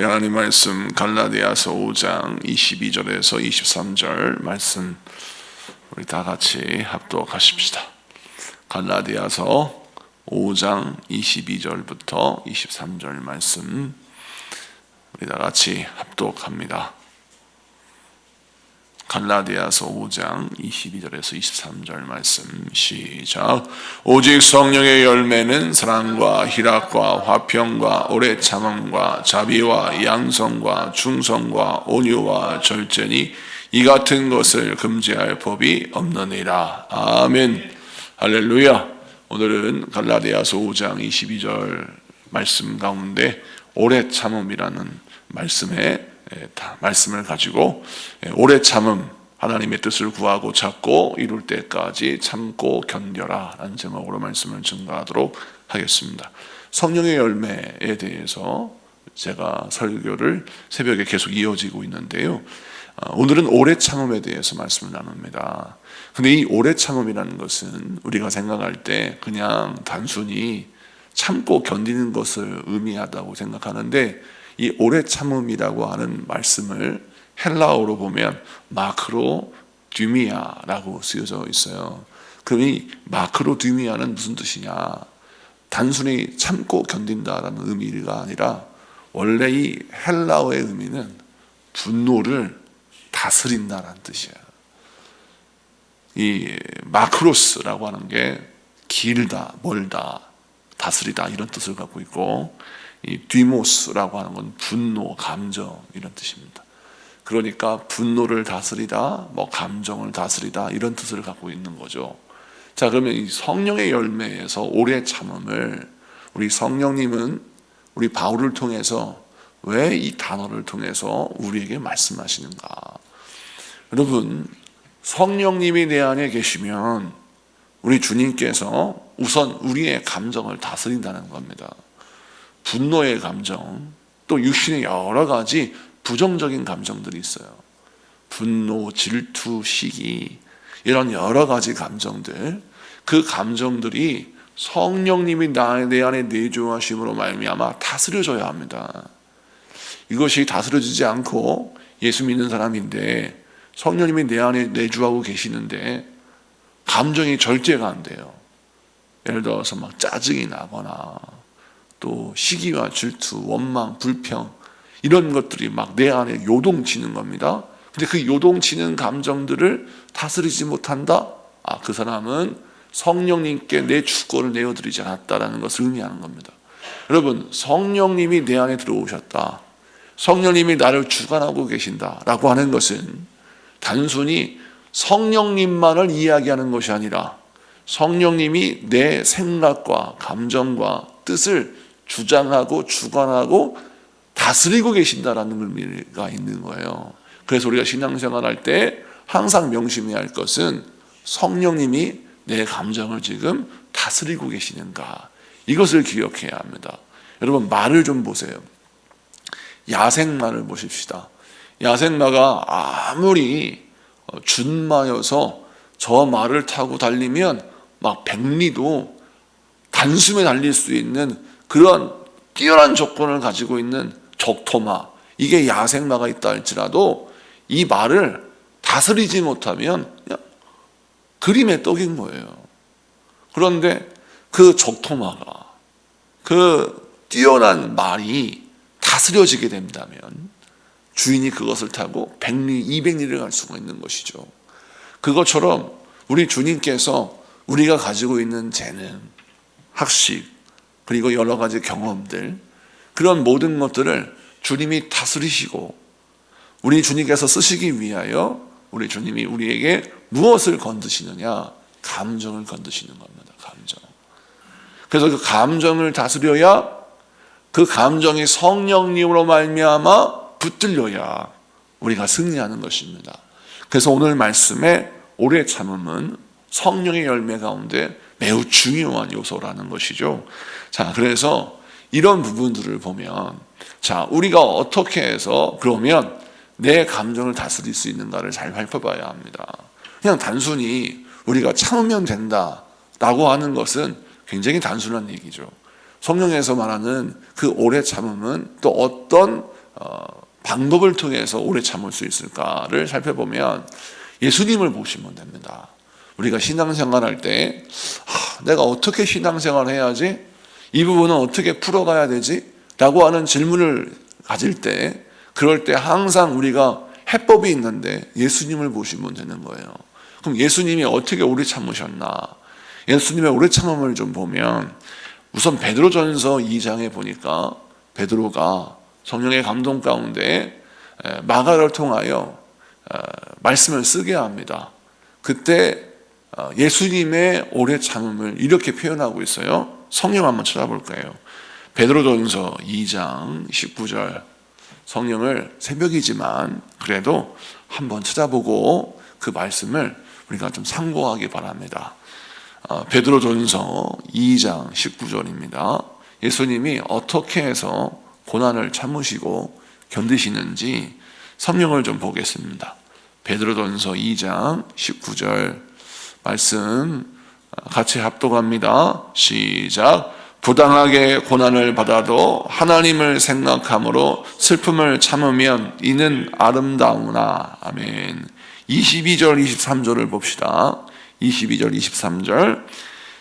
우리 하나님 말씀 갈라디아서 5장 22절에서 23절 말씀 우리 다 같이 합독하십시다. 갈라디아서 5장 22절부터 23절 말씀 우리 다 같이 합독합니다. 갈라디아서 5장 22절에서 23절 말씀 시작. 오직 성령의 열매는 사랑과 희락과 화평과 오래 참음과 자비와 양성과 충성과 온유와 절제니 이 같은 것을 금지할 법이 없느니라. 아멘. 할렐루야. 오늘은 갈라디아서 5장 22절 말씀 가운데 오래 참음이라는 말씀에 말씀을 가지고 예, 오래 참음 하나님의 뜻을 구하고 찾고 이룰 때까지 참고 견뎌라 라는 제목으로 말씀을 증가하도록 하겠습니다. 성령의 열매에 대해서 제가 설교를 새벽에 계속 이어지고 있는데요. 어, 오늘은 오래 참음에 대해서 말씀을 나눕니다. 근데 이 오래 참음이라는 것은 우리가 생각할 때 그냥 단순히 참고 견디는 것을 의미하다고 생각하는데 이 오래 참음이라고 하는 말씀을 헬라어로 보면 마크로 듀미아라고 쓰여져 있어요. 이 마크로 듀미아는 무슨 뜻이냐? 단순히 참고 견딘다라는 의미가 아니라 원래 이 헬라어의 의미는 분노를 다스린다라는 뜻이에요. 이 마크로스라고 하는 게 길다, 멀다, 다스리다 이런 뜻을 갖고 있고 이 디모스라고 하는 건 분노, 감정 이런 뜻입니다. 그러니까 분노를 다스리다, 뭐 감정을 다스리다 이런 뜻을 갖고 있는 거죠. 자, 그러면 이 성령의 열매에서 오래 참음을 우리 성령님은 우리 바울을 통해서 왜 이 단어를 통해서 우리에게 말씀하시는가? 여러분, 성령님이 내 안에 계시면 우리 주님께서 우선 우리의 감정을 다스린다는 겁니다. 분노의 감정, 또 육신의 여러 가지 부정적인 감정들이 있어요. 분노, 질투, 시기, 이런 여러 가지 감정들, 그 감정들이 성령님이 내 안에 내주하심으로 말미암아 다스려져야 합니다. 이것이 다스려지지 않고 예수 믿는 사람인데 성령님이 내 안에 내주하고 계시는데 감정이 절제가 안 돼요. 예를 들어서 막 짜증이 나거나 또 시기와 질투, 원망, 불평 이런 것들이 막 내 안에 요동치는 겁니다. 근데 그 요동치는 감정들을 다스리지 못한다? 아, 그 사람은 성령님께 내 주권을 내어드리지 않았다라는 것을 의미하는 겁니다. 여러분, 성령님이 내 안에 들어오셨다. 성령님이 나를 주관하고 계신다라고 하는 것은 단순히 성령님만을 이야기하는 것이 아니라 성령님이 내 생각과 감정과 뜻을 주장하고 주관하고 다스리고 계신다라는 의미가 있는 거예요. 그래서 우리가 신앙생활 할 때 항상 명심해야 할 것은 성령님이 내 감정을 지금 다스리고 계시는가 이것을 기억해야 합니다. 여러분 말을 좀 보세요. 야생마를 보십시다. 야생마가 아무리 준마여서 저 말을 타고 달리면 막 백리도 단숨에 달릴 수 있는 그런 뛰어난 조건을 가지고 있는 적토마 이게 야생마가 있다 할지라도 이 말을 다스리지 못하면 그냥 그림의 떡인 거예요. 그런데 그 적토마가 그 뛰어난 말이 다스려지게 된다면 주인이 그것을 타고 백리, 이백리를 갈 수가 있는 것이죠. 그것처럼 우리 주님께서 우리가 가지고 있는 재능, 학식, 그리고 여러 가지 경험들, 그런 모든 것들을 주님이 다스리시고 우리 주님께서 쓰시기 위하여 우리 주님이 우리에게 무엇을 건드시느냐? 감정을 건드시는 겁니다. 감정. 그래서 그 감정을 다스려야 그 감정이 성령님으로 말미암아 붙들려야 우리가 승리하는 것입니다. 그래서 오늘 말씀에 오래 참음은 성령의 열매 가운데 매우 중요한 요소라는 것이죠. 자, 그래서 이런 부분들을 보면 자, 우리가 어떻게 해서 그러면 내 감정을 다스릴 수 있는가를 잘 살펴봐야 합니다. 그냥 단순히 우리가 참으면 된다라고 하는 것은 굉장히 단순한 얘기죠. 성령에서 말하는 그 오래 참음은 또 어떤 어, 방법을 통해서 오래 참을 수 있을까를 살펴보면 예수님을 보시면 됩니다. 우리가 신앙생활 할때 내가 어떻게 신앙생활 해야지? 이 부분은 어떻게 풀어가야 되지? 라고 하는 질문을 가질 때 그럴 때 항상 우리가 해법이 있는데 예수님을 보시면 되는 거예요. 그럼 예수님이 어떻게 오래 참으셨나? 예수님의 오래 참음을 좀 보면 우선 베드로전서 2장에 보니까 베드로가 성령의 감동 가운데 마가를 통하여 말씀을 쓰게 합니다. 그때 어, 예수님의 오래 참음을 이렇게 표현하고 있어요. 성령 한번 찾아볼까요? 베드로전서 2장 19절 성령을 새벽이지만 그래도 한번 찾아보고 그 말씀을 우리가 좀 상고하기 바랍니다. 어, 베드로전서 2장 19절입니다. 예수님이 어떻게 해서 고난을 참으시고 견디시는지 성령을 좀 보겠습니다. 베드로전서 2장 19절 말씀 같이 합독합니다. 시작. 부당하게 고난을 받아도 하나님을 생각함으로 슬픔을 참으면 이는 아름다우나. 아멘. 22절, 23절을 봅시다. 22절, 23절.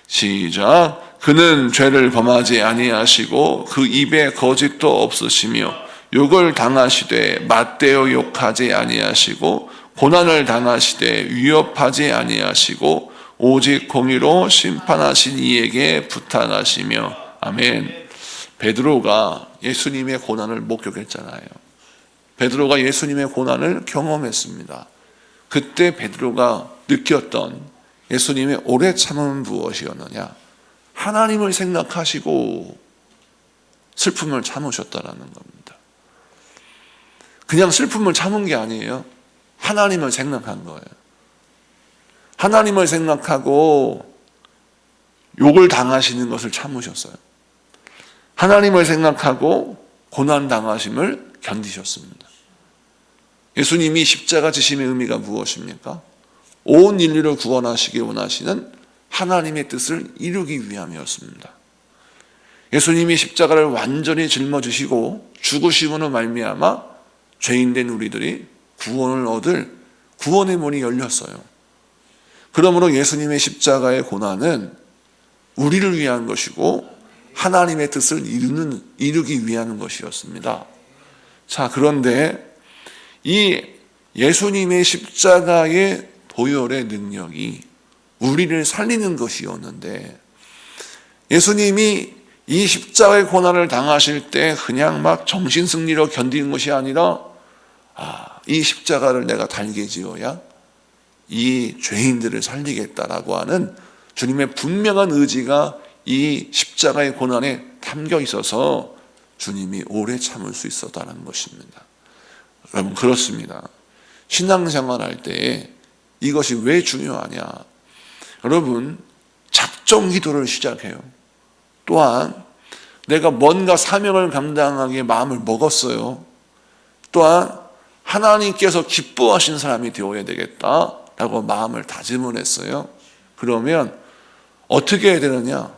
시작. 그는 죄를 범하지 아니하시고 그 입에 거짓도 없으시며 욕을 당하시되 맞대어 욕하지 아니하시고 고난을 당하시되 위협하지 아니하시고 오직 공의로 심판하신 이에게 부탁하시며 아멘. 베드로가 예수님의 고난을 목격했잖아요. 베드로가 예수님의 고난을 경험했습니다. 그때 베드로가 느꼈던 예수님의 오래 참은 무엇이었느냐? 하나님을 생각하시고 슬픔을 참으셨다라는 겁니다. 그냥 슬픔을 참은 게 아니에요. 하나님을 생각한 거예요. 하나님을 생각하고 욕을 당하시는 것을 참으셨어요. 하나님을 생각하고 고난 당하심을 견디셨습니다. 예수님이 십자가 지심의 의미가 무엇입니까? 온 인류를 구원하시기 원하시는 하나님의 뜻을 이루기 위함이었습니다. 예수님이 십자가를 완전히 짊어지시고 죽으심으로 말미암아 죄인된 우리들이 구원을 얻을 구원의 문이 열렸어요. 그러므로 예수님의 십자가의 고난은 우리를 위한 것이고 하나님의 뜻을 이루는, 이루기 위한 것이었습니다. 자, 그런데 이 예수님의 십자가의 보혈의 능력이 우리를 살리는 것이었는데 예수님이 이 십자가의 고난을 당하실 때 그냥 막 정신 승리로 견디는 것이 아니라 아, 이 십자가를 내가 달게 지어야 이 죄인들을 살리겠다라고 하는 주님의 분명한 의지가 이 십자가의 고난에 담겨 있어서 주님이 오래 참을 수 있었다는 것입니다. 여러분 그렇습니다. 신앙생활 할때 이것이 왜 중요하냐? 여러분 작정 기도를 시작해요. 또한 내가 뭔가 사명을 감당하기에 마음을 먹었어요. 또한 하나님께서 기뻐하신 사람이 되어야 되겠다라고 마음을 다짐을 했어요. 그러면 어떻게 해야 되느냐?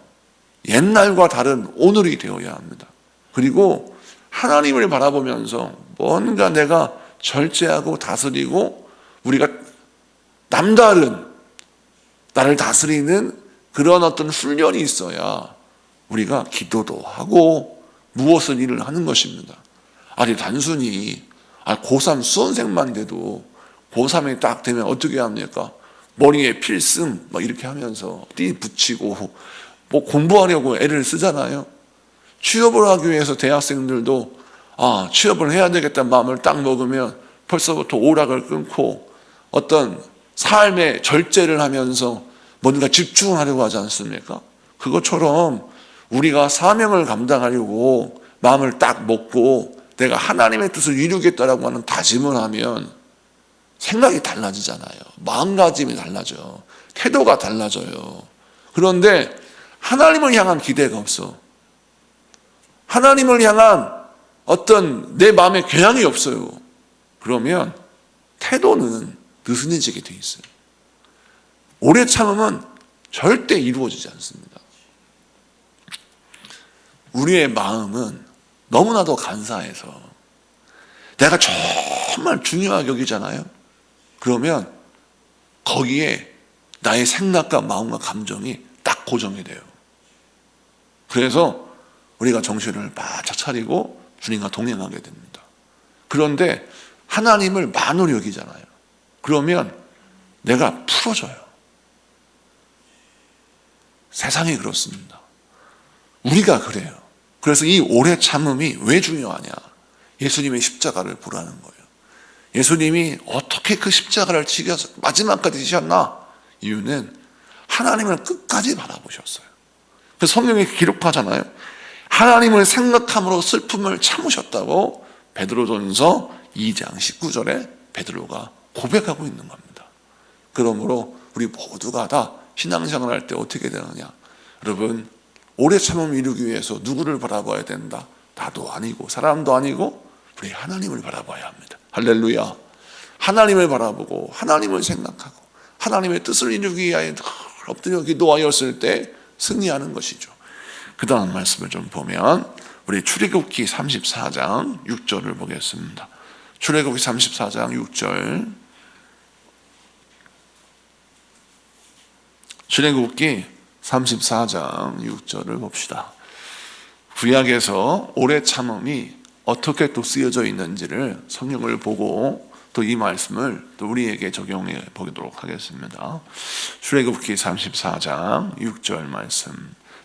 옛날과 다른 오늘이 되어야 합니다. 그리고 하나님을 바라보면서 뭔가 내가 절제하고 다스리고 우리가 남다른 나를 다스리는 그런 어떤 훈련이 있어야 우리가 기도도 하고 무엇을 일을 하는 것입니다. 아니 단순히 아, 고3 수험생만 돼도 고3이 딱 되면 어떻게 합니까? 머리에 필승 막 이렇게 하면서 띠 붙이고 뭐 공부하려고 애를 쓰잖아요. 취업을 하기 위해서 대학생들도 아, 취업을 해야 되겠다는 마음을 딱 먹으면 벌써부터 오락을 끊고 어떤 삶의 절제를 하면서 뭔가 집중하려고 하지 않습니까? 그것처럼 우리가 사명을 감당하려고 마음을 딱 먹고 내가 하나님의 뜻을 이루겠다라고 하는 다짐을 하면 생각이 달라지잖아요. 마음가짐이 달라져. 태도가 달라져요. 그런데 하나님을 향한 기대가 없어. 하나님을 향한 어떤 내 마음의 교양이 없어요. 그러면 태도는 느슨해지게 돼 있어요. 오래 참으면 절대 이루어지지 않습니다. 우리의 마음은 너무나도 간사해서 내가 정말 중요하게 여기잖아요. 그러면 거기에 나의 생각과 마음과 감정이 딱 고정이 돼요. 그래서 우리가 정신을 바짝 차리고 주님과 동행하게 됩니다. 그런데 하나님을 만으로 여기잖아요. 그러면 내가 풀어져요. 세상이 그렇습니다. 우리가 그래요. 그래서 이 오래 참음이 왜 중요하냐? 예수님의 십자가를 보라는 거예요. 예수님이 어떻게 그 십자가를 지겨서 마지막까지 지셨나? 이유는 하나님을 끝까지 바라보셨어요. 그 성경에 기록하잖아요. 하나님을 생각함으로 슬픔을 참으셨다고 베드로전서 2장 19절에 베드로가 고백하고 있는 겁니다. 그러므로 우리 모두가 다 신앙생활 할때 어떻게 되느냐? 여러분 오래 참음 이루기 위해서 누구를 바라봐야 된다? 나도 아니고 사람도 아니고 우리 하나님을 바라봐야 합니다. 할렐루야. 하나님을 바라보고 하나님을 생각하고 하나님의 뜻을 이루기 위하여 엎드려 기도하였을 때 승리하는 것이죠. 그 다음 말씀을 좀 보면 우리 출애굽기 34장 6절을 보겠습니다. 출애굽기 34장 6절 출애굽기 34장 6절을 봅시다. 구약에서 오래 참음이 어떻게 또 쓰여져 있는지를 성경을 보고 또 이 말씀을 또 우리에게 적용해 보도록 하겠습니다. 출애굽기 34장 6절 말씀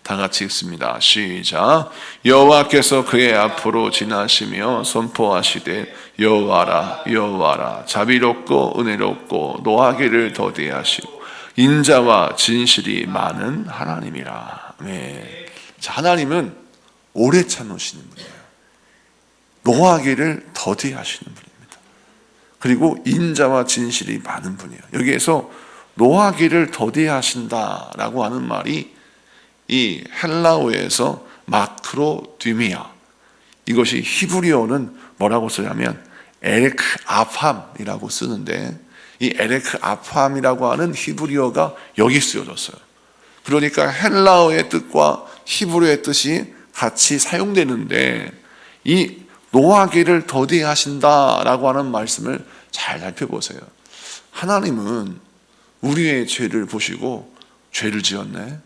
다 같이 읽습니다. 시작. 여호와께서 그의 앞으로 지나시며 선포하시되 여호와라 여호와라 자비롭고 은혜롭고 노하기를 더디하시고 인자와 진실이 많은 하나님이라. 네. 자, 하나님은 오래 참으시는 분이에요. 노하기를 더디하시는 분입니다. 그리고 인자와 진실이 많은 분이에요. 여기에서 노하기를 더디하신다라고 하는 말이 이 헬라어에서 마크로 뒤미아 이것이 히브리어는 뭐라고 쓰냐면 에르크 아팜이라고 쓰는데 이 에레크 아팜이라고 하는 히브리어가 여기 쓰여졌어요. 그러니까 헬라어의 뜻과 히브리어의 뜻이 같이 사용되는데 이 노하기를 더디하신다라고 하는 말씀을 잘 살펴보세요. 하나님은 우리의 죄를 보시고 죄를 지었네.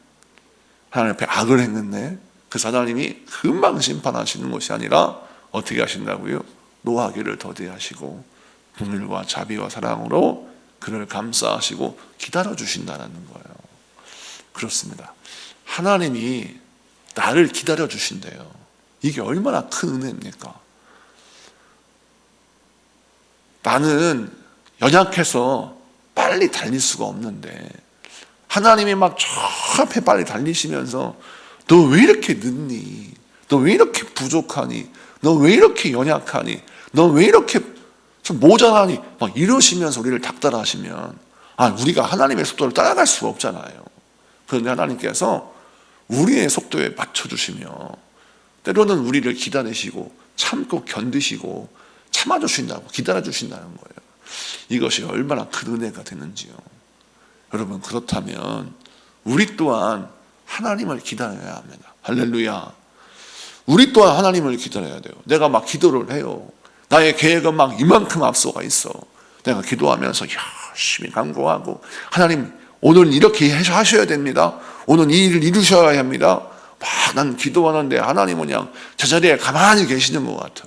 하나님 앞에 악을 행했네. 그 하나님이 금방 심판하시는 것이 아니라 어떻게 하신다고요? 노하기를 더디하시고 긍휼과 자비와 사랑으로 그를 감싸시고 기다려 주신다는 거예요. 그렇습니다. 하나님이 나를 기다려 주신대요. 이게 얼마나 큰 은혜입니까? 나는 연약해서 빨리 달릴 수가 없는데 하나님이 막 저 앞에 빨리 달리시면서 너 왜 이렇게 늦니? 너 왜 이렇게 부족하니? 너 왜 이렇게 연약하니? 너 왜 이렇게 좀 모자라니? 막 이러시면서 우리를 닥달하시면 아 우리가 하나님의 속도를 따라갈 수가 없잖아요. 그런데 하나님께서 우리의 속도에 맞춰 주시며 때로는 우리를 기다리시고 참고 견디시고 참아 주신다고 기다려 주신다는 거예요. 이것이 얼마나 큰 은혜가 되는지요. 여러분 그렇다면 우리 또한 하나님을 기다려야 합니다. 할렐루야. 우리 또한 하나님을 기다려야 돼요. 내가 막 기도를 해요. 나의 계획은 막 이만큼 앞서가 있어. 내가 기도하면서 열심히 강구하고 하나님 오늘 이렇게 하셔야 됩니다. 오늘 이 일을 이루셔야 합니다. 막 난 기도하는데 하나님은 그냥 제자리에 가만히 계시는 것 같아.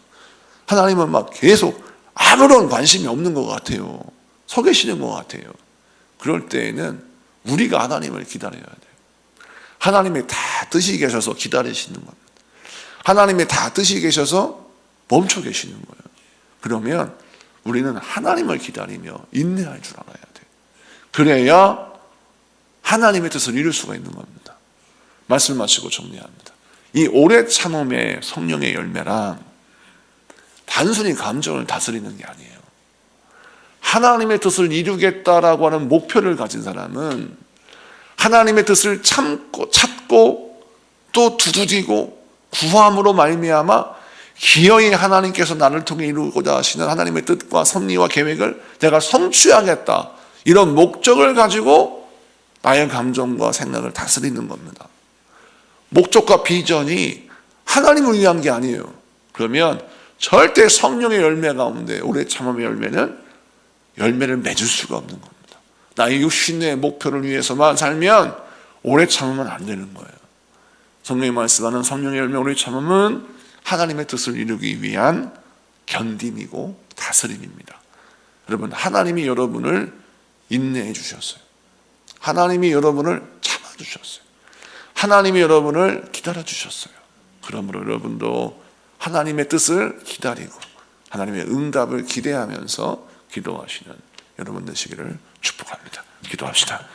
하나님은 막 계속 아무런 관심이 없는 것 같아요. 서 계시는 것 같아요. 그럴 때에는 우리가 하나님을 기다려야 돼요. 하나님이 다 뜻이 계셔서 기다리시는 겁니다. 하나님이 다 뜻이 계셔서 멈춰 계시는 거예요. 그러면 우리는 하나님을 기다리며 인내할 줄 알아야 돼. 그래야 하나님의 뜻을 이룰 수가 있는 겁니다. 말씀 마치고 정리합니다. 이 오래 참음의 성령의 열매란 단순히 감정을 다스리는 게 아니에요. 하나님의 뜻을 이루겠다라고 하는 목표를 가진 사람은 하나님의 뜻을 참고 찾고 또 두드리고 구함으로 말미암아 기어이 하나님께서 나를 통해 이루고자 하시는 하나님의 뜻과 섭리와 계획을 내가 성취하겠다. 이런 목적을 가지고 나의 감정과 생각을 다스리는 겁니다. 목적과 비전이 하나님을 위한 게 아니에요. 그러면 절대 성령의 열매 가운데 오래 참음의 열매는 열매를 맺을 수가 없는 겁니다. 나의 육신의 목표를 위해서만 살면 오래 참으면 안 되는 거예요. 성령이 말씀하는 성령의 열매 오래 참음은 하나님의 뜻을 이루기 위한 견딤이고 다스림입니다. 여러분 하나님이 여러분을 인내해 주셨어요. 하나님이 여러분을 참아 주셨어요. 하나님이 여러분을 기다려 주셨어요. 그러므로 여러분도 하나님의 뜻을 기다리고 하나님의 응답을 기대하면서 기도하시는 여러분 되시기를 축복합니다. 기도합시다.